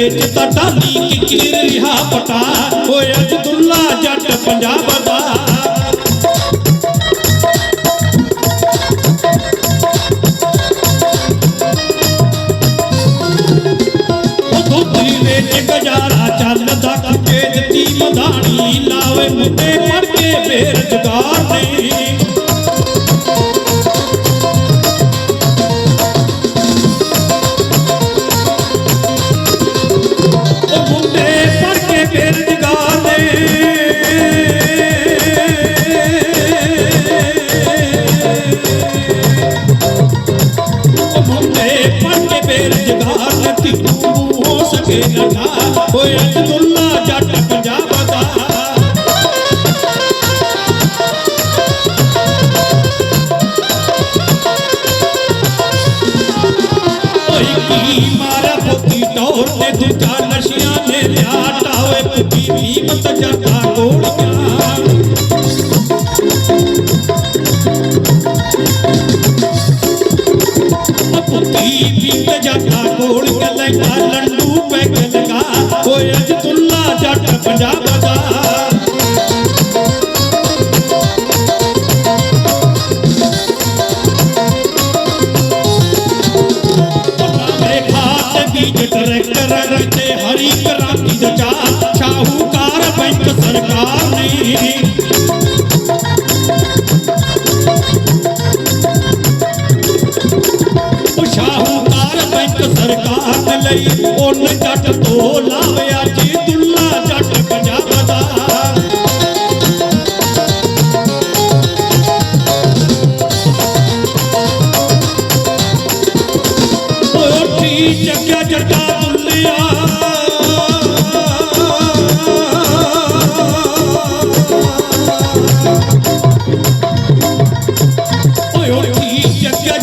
ਵਿੱਚ ਤਾਂ ਟਾਲੀ ਕਿੱਕਰ ਰਿਹਾ ਪਟਾ ਓਏ ਅਬਦੁੱਲਾ ਜੱਟ ਪੰਜਾਬ ਦਾ। ਦਿੱਤੀ ਮਧਾਣੀ ਲਾਵੇ ਮੁੱਦੇ ਪੜ ਕੇ ਬੇਰੁਜ਼ਗਾਰ ਨੇ ਉਹ ਮੁੰਡੇ ਪੜ ਕੇ ਬੇਰੁਜ਼ਗਾਰ ਨੇ ਉਹ ਮੁੰਡੇ ਪੜ ਕੇ ਬੇਰੁਜ਼ਗਾਰ ਨੇ ਧੀੂ ਹੋ ਸਕੇ ਨਾ ਓਏ ਅਬਦੁੱਲਾ ਲੰਡੂ ਪੈਗ ਲਗਾ ਓਏ ਅਬਦੁੱਲਾ ਜੱਟ ਪੰਜਾਬ ਦਾ ਟਰੈਕਟਰ ਰਚੇ ਹਰੀ ਕ੍ਰਾਂਤੀ ਦਾ ਸ਼ਾਹੂਕਾਰ ਬੈਂਕ ਸਰਕਾਰ ਨੇ ਲਈ? ਉਹਨ ਜੱਟ ਤੋਂ ਲਾਵਿਆ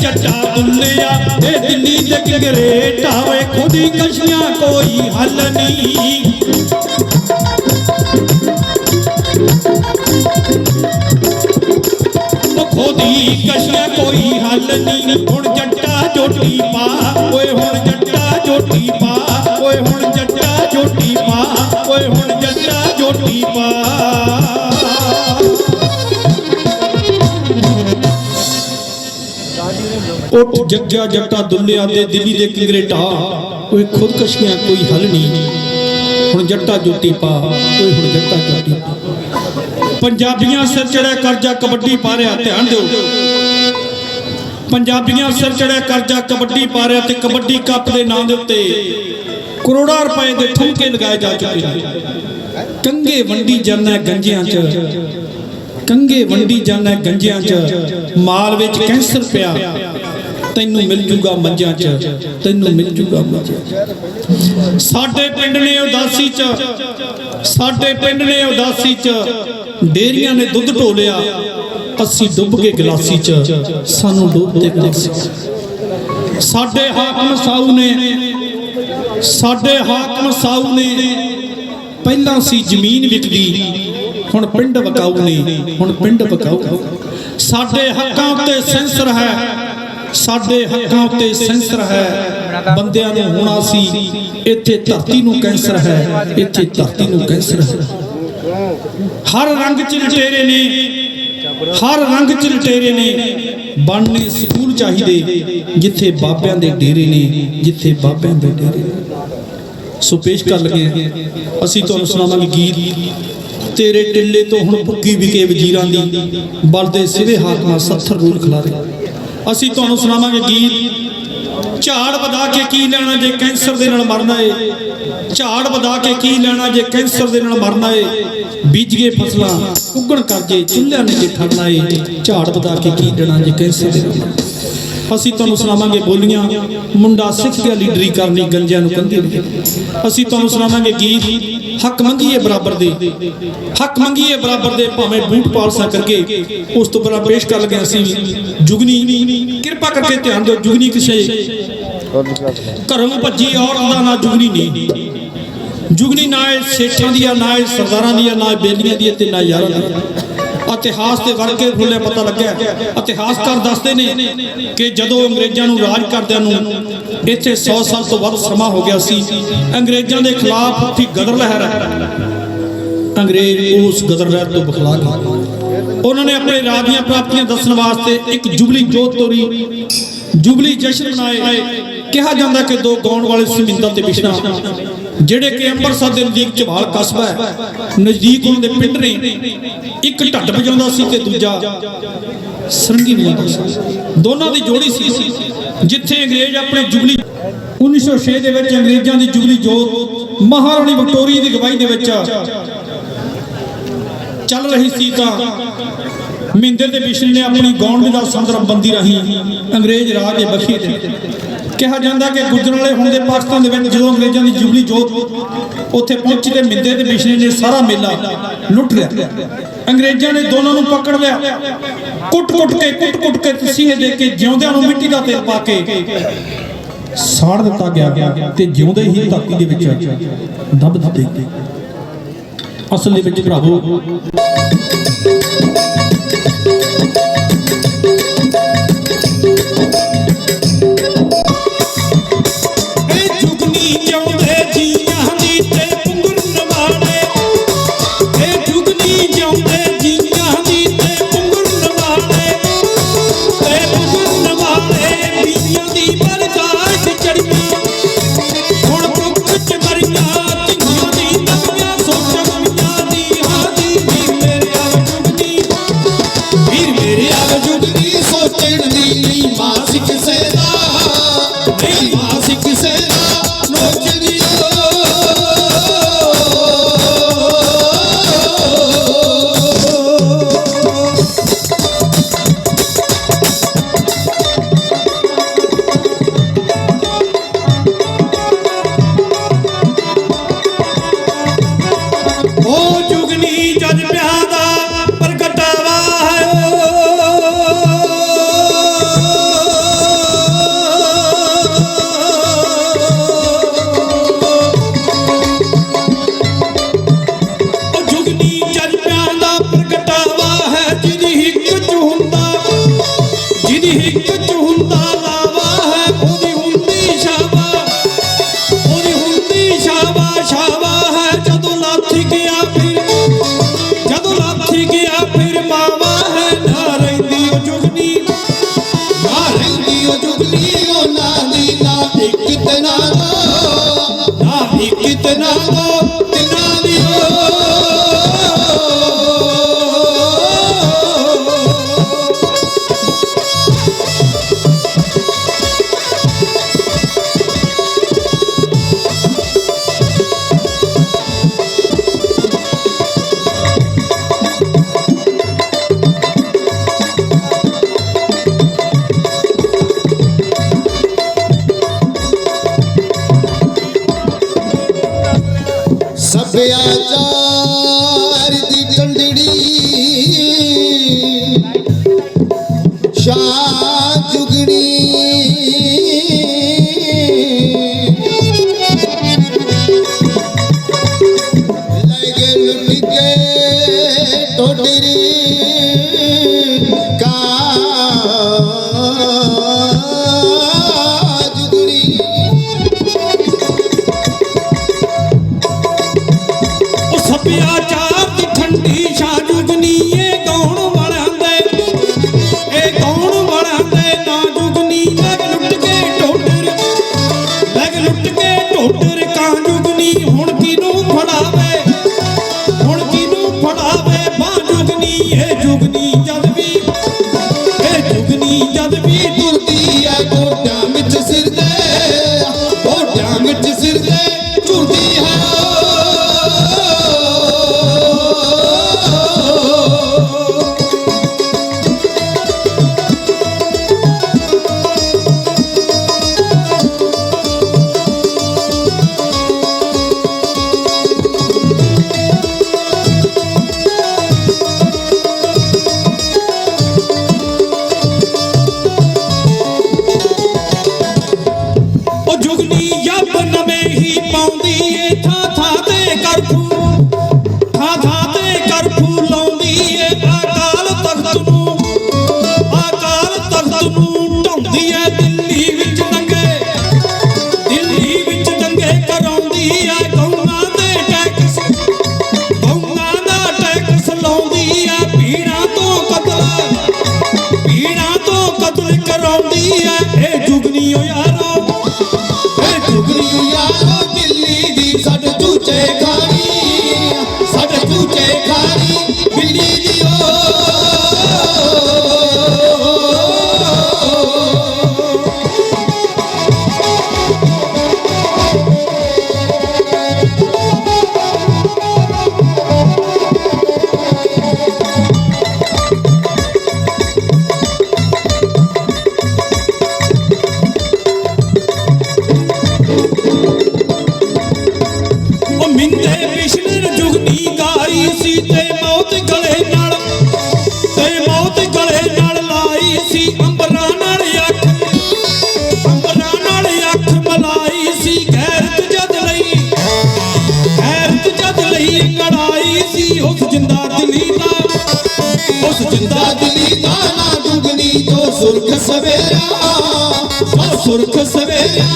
ਜੱਟਾ ਦੁੱਲਿਆ ਇਹ ਦਿੱਲੀ ਦੇ ਕਿਗਰੇ ਢਾਵੇ ਖੁਦੀ ਕਸ਼ੀਆਂ ਕੋਈ ਹੱਲ ਨਹੀਂ। ਉਹ ਕਸ਼ੀਆਂ ਕੋਈ ਹੱਲ ਨਹੀਂ। ਹੁਣ ਜੱਟਾ ਜੋਟੀ ਪਾ, ਓਏ ਹੁਣ ਜੱਟਾ ਜੋਟੀ ਪਾ, ਓਏ ਹੁਣ ਉੱਠ ਜੱਗਿਆ ਜੱਟਾ ਦੁੱਲਿਆ ਤੇ ਦਿੱਲੀ ਦੇ ਕਿੰਗਰੇ ਢਾ ਓਏ ਖੁਦਕਸ਼ੀਆਂ, ਕੋਈ ਹੱਲ ਨਹੀਂ। ਹੁਣ ਜੱਟਾ ਜੋਟੀ ਪਾ ਓਏ ਹੁਣ ਜੱਟਾ ਜੋਟੀ ਪਾ। ਪੰਜਾਬੀਆਂ ਸਿਰ ਚੜਿਆ ਕਰਜ਼ਾ ਕਬੱਡੀ ਪਾ ਰਿਹਾ ਧਿਆਨ ਦਿਓ। ਪੰਜਾਬੀਆਂ ਸਿਰ ਚੜਿਆ ਕਰਜ਼ਾ ਕਬੱਡੀ ਪਾ ਰਿਹਾ ਤੇ ਕਬੱਡੀ ਕੱਪ ਦੇ ਨਾਂ ਦੇ ਉੱਤੇ ਕਰੋੜਾਂ ਰੁਪਏ ਦੇ ਠੁਮਕੇ ਲਗਾਏ ਜਾ ਚੁੱਕੇ ਨੇ। ਕੰਗੇ ਵੰਡੀ ਜਾਂਦਾ ਗੰਜਿਆਂ 'ਚ। ਕੰਗੇ ਵੰਡੀ ਜਾਂਦਾ ਗੰਜਿਆਂ 'ਚ। ਮਾਲ ਵਿੱਚ ਕੈਂਸਰ ਪਿਆ। ਤੈਨੂੰ ਮਿਲ ਜੂਗਾ ਮੰਜਿਆਂ 'ਚ, ਤੈਨੂੰ ਮਿਲ ਜੂਗਾ ਮੰਜਿਆਂ ਸਾਡੇ ਪਿੰਡ ਨੇ ਉਦਾਸੀ 'ਚ, ਸਾਡੇ ਪਿੰਡ ਨੇ ਉਦਾਸੀ 'ਚ, ਡੇਰੀਆਂ ਨੇ ਦੁੱਧ ਢੋਲਿਆ, ਅਸੀਂ ਡੁੱਬ ਕੇ ਗਲਾਸੀ 'ਚ, ਸਾਨੂੰ ਡੁੱਬ ਤੇ ਗਲਾਸੀ ਸਾਡੇ ਹਾਕਮ ਸਾਊ ਨੇ, ਸਾਡੇ ਹਾਕਮ ਸਾਊ ਨੇ, ਪਹਿਲਾਂ ਸੀ ਜ਼ਮੀਨ ਵਿਕਦੀ, ਹੁਣ ਪਿੰਡ ਵਕਾਊ ਨੇ, ਹੁਣ ਪਿੰਡ ਵਕਾਊ। ਸਾਡੇ ਹੱਕਾਂ ਉੱਤੇ ਸੈਂਸਰ ਹੈ ਸਾਡੇ ਹੱਥਾਂ ਉੱਤੇ ਸੈਂਸਰ ਹੈ। ਬੰਦਿਆਂ ਨੂੰ ਹੋਣਾ ਸੀ ਇੱਥੇ ਧਰਤੀ ਨੂੰ ਕੈਂਸਰ ਹੈ। ਇੱਥੇ ਧਰਤੀ ਨੂੰ ਕੈਂਸਰ ਹੈ। ਹਰ ਰੰਗ ਚ ਲਟੇਰੇ ਨੇ। ਹਰ ਰੰਗ ਚ ਲਟੇਰੇ ਨੇ। ਬਣਨੇ ਸਕੂਲ ਚਾਹੀਦੇ, ਜਿੱਥੇ ਬਾਬਿਆਂ ਦੇ ਡੇਰੇ ਨੇ, ਜਿੱਥੇ ਬਾਬਿਆਂ ਦੇ ਡੇਰੇ ਨੇ। ਸੋ ਪੇਸ਼ ਕਰ ਲਗੇ ਅਸੀਂ ਤੁਹਾਨੂੰ ਸੁਣਾਵਾਂਗੇ ਗੀਤ। ਤੇਰੇ ਟਿੱਲੇ ਤੋਂ ਹੁਣ ਭੁੱਕੀ ਵਿਕੇ ਵਜ਼ੀਰਾਂ ਦੀ। ਬਲਦੇ ਸਿਵੇ ਹਾਕਮਾਂ 70 ਰੂਲ ਖਿਲਾਰੇ। ਅਸੀਂ ਤੁਹਾਨੂੰ ਸੁਣਾਵਾਂਗੇ ਗੀਤ। ਝਾੜ ਵਧਾ ਕੇ ਕੀ ਲੈਣਾ ਜੇ ਕੈਂਸਰ ਦੇ ਨਾਲ ਮਰਨਾ ਏ? ਝਾੜ ਵਧਾ ਕੇ ਕੀ ਲੈਣਾ ਜੇ ਕੈਂਸਰ ਦੇ ਨਾਲ ਮਰਨਾ ਏ? ਬੀਜੀਏ ਫਸਲਾਂ, ਉੱਗਣ ਕਰਕੇ ਚੁੱਲ੍ਹਿਆਂ ਨੇ ਜੇ ਠਰਨਾ ਏ? ਝਾੜ ਵਧਾ ਕੇ ਕੀ ਲੈਣਾ ਜੇ ਕੈਂਸਰ ਦੇ ਨਾਲ ਅਸੀਂ ਤੁਹਾਨੂੰ ਸੁਣਾਵਾਂਗੇ ਬੋਲੀਆਂ, ਮੁੰਡਾ ਸਿੱਖ ਗਿਆ ਲੀਡਰੀ ਕਰਨੀ, ਗੰਜਿਆਂ ਨੂੰ ਕੰਧੇ ਅਸੀਂ ਤੁਹਾਨੂੰ ਸੁਣਾਵਾਂਗੇ ਗੀਤ। ਹੱਕ ਮੰਗੀਏ ਬਰਾਬਰ ਦੇ। ਹੱਕ ਮੰਗੀਏ ਬਰਾਬਰ ਦੇ ਭਾਵੇਂ ਬੂਟ ਪਾਲਸਾ ਕਰਕੇ ਉਸ ਤੋਂ ਪਹਿਲਾਂ ਪੇਸ਼ ਕਰ ਲਗੇ ਅਸੀਂ ਜੁਗਨੀ। ਕਿਰਪਾ ਕਰਕੇ ਧਿਆਨ ਦਿਓ, ਜੁਗਨੀ ਕਿਸੇ ਘਰੋਂ ਭੱਜੀ ਔਰਤ ਦਾ ਨਾ ਜੁਗਨੀ ਨਹੀਂ। ਜੁਗਨੀ ਨਾ ਇਹ ਸੇਠਾਂ ਦੀ ਨਾ ਇਹ ਸਰਦਾਰਾਂ ਦੀ ਨਾ ਇਹ ਬੇਲੀਆਂ ਦੀ ਤੇ ਨਾ ਯਾਰਾਂ ਦੀ ਇਤਿਹਾਸ ਦੇ ਵਰਕੇ ਖੁੱਲੇ ਪਤਾ ਲੱਗਿਆ। ਇਤਿਹਾਸਕਾਰ ਦੱਸਦੇ ਨੇ ਕਿ ਜਦੋਂ ਅੰਗਰੇਜ਼ਾਂ ਨੂੰ ਰਾਜ ਕਰਦਿਆਂ ਨੂੰ ਇੱਥੇ 100 ਸਾਲ ਤੋਂ ਵੱਧ ਸਮਾਂ ਹੋ ਗਿਆ ਸੀ, ਅੰਗਰੇਜ਼ਾਂ ਦੇ ਖਿਲਾਫ ਉੱਠੀ ਗਦਰ ਲਹਿਰ ਅੰਗਰੇਜ਼ ਉਸ ਗਦਰ ਲਹਿਰ ਤੋਂ ਬਖਲਾ ਗਏ। ਉਹਨਾਂ ਨੇ ਆਪਣੇ ਰਾਜ ਦੀਆਂ ਪ੍ਰਾਪਤੀਆਂ ਦੱਸਣ ਵਾਸਤੇ ਇੱਕ ਜੁਬਲੀ ਜੋਤ ਤੋਰੀ। ਜੁਬਲੀ ਜਸ਼ਨ ਮਨਾਏ। ਕਿਹਾ ਜਾਂਦਾ ਕਿ ਦੋ ਗਾਉਣ ਵਾਲੇ ਸਮਿੰਦਰ ਤੇ ਬਿਸ਼ਨਾ ਜਿਹੜੇ ਕਿ ਅੰਮ੍ਰਿਤਸਰ ਦੇ ਨਜ਼ਦੀਕ ਝਵਾਲ ਕਸਬਾ ਹੈ, ਨਜ਼ਦੀਕ ਉਹਨਾਂ ਦੇ ਪਿੰਡ ਨੇ, ਇੱਕ ਢੱਡ ਵਜਾਉਂਦਾ ਸੀ ਤੇ ਦੂਜਾ ਸਰੰਗੀ ਵਜਾਉਂਦਾ ਸੀ। ਦੋਨਾਂ ਦੀ ਜੋੜੀ ਸੀ, ਜਿੱਥੇ ਅੰਗਰੇਜ਼ ਆਪਣੇ ਜੁਬਲੀ 1906 ਦੇ ਵਿੱਚ ਅੰਗਰੇਜ਼ਾਂ ਦੀ ਜੁਬਲੀ ਜੋਤ ਮਹਾਰਾਣੀ ਵਿਕਟੋਰੀਆ ਦੀ ਗਵਾਹੀ ਦੇ ਵਿੱਚ ਚੱਲ ਰਹੀ ਸੀ ਤਾਂ ਮਹਿੰਦਰ ਦੇ ਬਿਸ਼ਨ ਨੇ ਆਪਣੀ ਗੌਂਡ ਦਾ ਸੰਦਰਭਬੰਦੀ ਰਹੀ ਅੰਗਰੇਜ਼ ਰਾਜ ਦੇ ਬਖਸ਼ੀ ਦੇ ਕਿਹਾ ਜਾਂਦਾ ਕਿ ਗੁਜਰਾਲੇ ਹੁਣ ਦੇ ਪਾਕਿਸਤਾਨ ਦੇ ਵਿੱਚ ਜਦੋਂ ਅੰਗਰੇਜ਼ਾਂ ਦੀ ਜੁਬਲੀ ਜੋਤ ਉੱਥੇ ਪਹੁੰਚੀ ਤੇ ਮਿੰਦੇ ਦੇ ਬਿਸ਼ਨੇ ਨੇ ਸਾਰਾ ਮੇਲਾ ਲੁੱਟ ਲਿਆ। ਅੰਗਰੇਜ਼ਾਂ ਨੇ ਦੋਨਾਂ ਨੂੰ ਪਕੜ ਲਿਆ। ਕੁੱਟ-ਕੁੱਟ ਕੇ ਕੁੱਟ-ਕੁੱਟ ਕੇ ਤਸੀਹੇ ਦੇ ਕੇ ਜਿਉਂਦਿਆਂ ਨੂੰ ਮਿੱਟੀ ਦਾ ਤੇਲ ਪਾ ਕੇ ਸਾੜ ਦਿੱਤਾ ਗਿਆ ਤੇ ਜਿਉਂਦੇ ਹੀ ਧਰਤੀ ਦੇ ਵਿੱਚ ਦੱਬ ਦਿੱਤੇ। ਅਸਲ ਦੇ ਵਿੱਚ ਭਰਾਵੋ ਇੱਕ পেয়া যায় ਸੀ ਉਸ ਜਿੰਦਾ ਦਿਲੀ ਦਾ। ਉਸ ਜਿੰਦਾ ਦਿਲੀ ਦਾ ਨਾ ਡੁੱਬਣੀ ਜੋ ਸੁਰਖ ਸਵੇਰਾ। ਉਹ ਸੁਰਖ ਸਵੇਰਾ।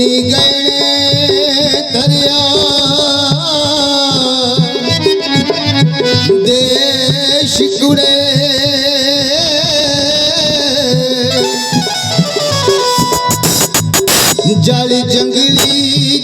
ਹੋ ਗਏ ਦਰਿਆ ਦੇਸ਼ ਕੁੜੇ ਜਲ ਜੰਗਲੀ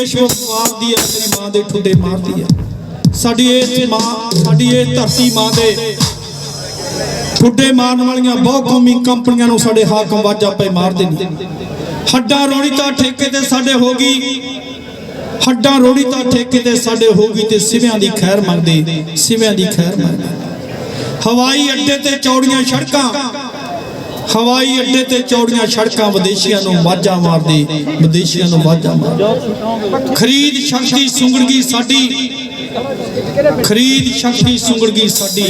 ਜੁਗਨੀ ਵਿਸ਼ਵ ਵਪਾਰ ਹੈ ਮੇਰੀ ਮਾਂ ਦੇ ਠੁੱਡੇ ਮਾਰਦੀ ਹੈ। ਸਾਡੀ ਇਹ ਮਾਂ, ਸਾਡੀ ਇਹ ਧਰਤੀ ਮਾਂ ਦੇ ਠੁੱਡੇ ਮਾਰਨ ਵਾਲੀਆਂ ਬਹੁ ਕੌਮੀ ਕੰਪਨੀਆਂ ਨੂੰ ਸਾਡੇ ਹਾਕਮ ਵਾਜਾ ਪਏ ਮਾਰਦੇ ਨੇ ਹੱਡਾਂ ਰੋਣੀ ਤਾਂ ਠੇਕੇ ਤੇ ਸਾਡੇ ਹੋ ਗਈ। ਹੱਡਾਂ ਰੋੜੀ ਤਾਂ ਠੇਕੇ ਤੇ ਸਾਡੇ ਹੋ ਗਈ ਤੇ ਸਿਵਿਆਂ ਦੀ ਖੈਰ ਮੰਗਦੇ, ਸਿਵਿਆਂ ਦੀ ਖੈਰ ਮੰਗਦੇ। ਹਵਾਈ ਅੱਡੇ ਤੇ ਚੌੜੀਆਂ ਸੜਕਾਂ ਹਵਾਈ ਅੱਡੇ ਤੇ ਚੌੜੀਆਂ ਸੜਕਾਂ ਵਿਦੇਸ਼ੀਆਂ ਨੂੰ ਵਾਜਾਂ ਮਾਰਦੇ, ਵਿਦੇਸ਼ੀਆਂ ਨੂੰ ਵਾਜਾਂ ਮਾਰਦੇ। ਖਰੀਦ ਸ਼ਕਤੀ ਸੁੰਗੜ ਸਾਡੀ, ਖਰੀਦ ਸ਼ਕਤੀ ਸੁੰਗੜ ਸਾਡੀ,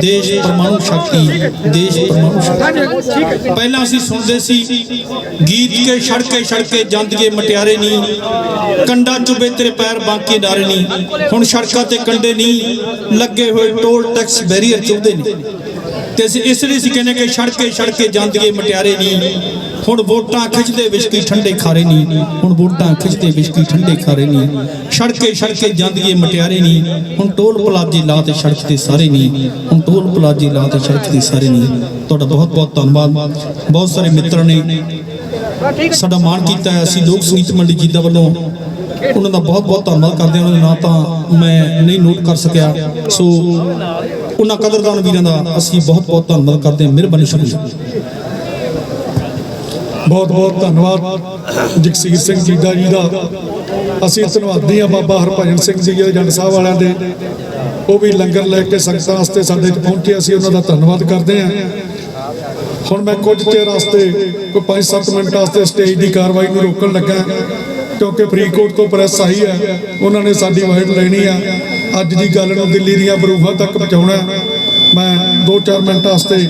ਦੇਸ਼ ਪਰਮਾਣੂ ਸ਼ਕਤੀ, ਦੇਸ਼ ਪਰਮਾਣੂ ਸ਼ਕਤੀ। ਪਹਿਲਾਂ ਅਸੀਂ ਸੁਣਦੇ ਸੀ, ਗੀਤ ਕੇ ਸੜਕੇ ਸੜਕੇ ਜਾਂਦੀਏ ਮਟਿਆਰੇ ਨਹੀਂ ਕੰਡਾ ਚੁਬੇ ਤੇਰੇ ਪੈਰ ਬਾਂਕੇ ਡਾਰੇ ਨਹੀਂ ਹੁਣ ਸੜਕਾਂ ਤੇ ਕੰਡੇ ਨਹੀਂ ਲੱਗੇ ਹੋਏ ਟੋਲ ਟੈਕਸ ਬੈਰੀਅਰ ਚੁੱਭਦੇ ਨੇ। ਤੇ ਅਸੀਂ ਇਸ ਲਈ ਅਸੀਂ ਕਹਿੰਦੇ ਕਿ ਸੜਕੇ ਸੜਕੇ ਜਾਂਦੀਏ ਮਟਿਆਰੇ ਨਹੀਂ। ਹੁਣ ਵੋਟਾਂ ਖਿੱਚਦੇ ਵਿਸ਼ਕੀ ਠੰਡੇ ਖਾਰੇ ਨਹੀਂ। ਹੁਣ ਵੋਟਾਂ ਖਿੱਚਦੇ ਵਿਸ਼ਕੀ ਠੰਡੇ ਖਾਰੇ ਨਹੀਂ। ਸੜਕੇ ਸੜਕੇ ਜਾਂਦੀਏ ਮਟਿਆਰੇ ਨਹੀਂ। ਹੁਣ ਟੋਲ ਪਲਾਜ਼ੇ ਲਾ ਤੇ ਸੜਕ ਤੇ ਸਾਰੇ ਨਹੀਂ। ਹੁਣ ਟੋਲ ਪਲਾਜ਼ੇ ਲਾ ਤੇ ਸੜਕ ਤੇ ਸਾਰੇ ਨਹੀਂ। ਤੁਹਾਡਾ ਬਹੁਤ ਬਹੁਤ ਧੰਨਵਾਦ। ਬਹੁਤ ਸਾਰੇ ਮਿੱਤਰਾਂ ਨੇ ਸਾਡਾ ਮਾਣ ਕੀਤਾ ਹੈ। ਅਸੀਂ ਲੋਕ ਸੰਗੀਤ ਮੰਡੀ ਜੀਦਾ ਵੱਲੋਂ ਉਹਨਾਂ ਦਾ ਬਹੁਤ ਬਹੁਤ ਧੰਨਵਾਦ ਕਰਦੇ ਹਾਂ। ਉਹਨਾਂ ਦੇ ਨਾਂ ਤਾਂ ਮੈਂ ਨਹੀਂ ਨੋਟ ਕਰ ਸਕਿਆ। ਸੋ ਉਹਨਾਂ ਕਦਰਦਾਨ ਵੀਰਾਂ ਦਾ ਅਸੀਂ ਬਹੁਤ ਬਹੁਤ ਧੰਨਵਾਦ ਕਰਦੇ ਹਾਂ, ਮਿਹਰਬਾਨੀ ਸ਼ੁਕਰੀਆ। ਬਹੁਤ ਬਹੁਤ ਧੰਨਵਾਦ ਜਗਸੀਰ ਸਿੰਘ ਜੀਦਾ ਜੀ ਦਾ। ਅਸੀਂ ਧੰਨਵਾਦੀ ਆ ਬਾਬਾ ਹਰਭਜਨ ਸਿੰਘ ਜੀ ਜੰਡ ਸਾਹਿਬ ਵਾਲਿਆਂ ਦੇ। ਉਹ ਵੀ ਲੰਗਰ ਲੈ ਕੇ ਸੰਗਤਾਂ ਵਾਸਤੇ ਸਾਡੇ ਚ ਪਹੁੰਚੇ, ਅਸੀਂ ਉਹਨਾਂ ਦਾ ਧੰਨਵਾਦ ਕਰਦੇ ਹਾਂ। ਹੁਣ ਮੈਂ ਕੁਝ ਚਿਰ ਵਾਸਤੇ, ਕੋਈ 5-7 ਮਿੰਟ ਵਾਸਤੇ ਸਟੇਜ ਦੀ ਕਾਰਵਾਈ ਨੂੰ ਰੋਕਣ ਲੱਗਾ। ਕਿਉਂਕਿ ਫਰੀਦਕੋਟ ਤੋਂ ਪ੍ਰੈਸ ਆਈ ਹੈ, ਉਹਨਾਂ ਨੇ ਸਾਡੀ ਵਾਈਟ ਲੈਣੀ ਆ। ਅੱਜ ਦੀ ਗੱਲ ਨੂੰ ਦਿੱਲੀ ਦੀਆਂ ਬਰੂਹਾਂ ਤੱਕ ਪਹੁੰਚਾਉਣਾ ਮੈਂ 2-4 ਮਿੰਟ ਵਾਸਤੇ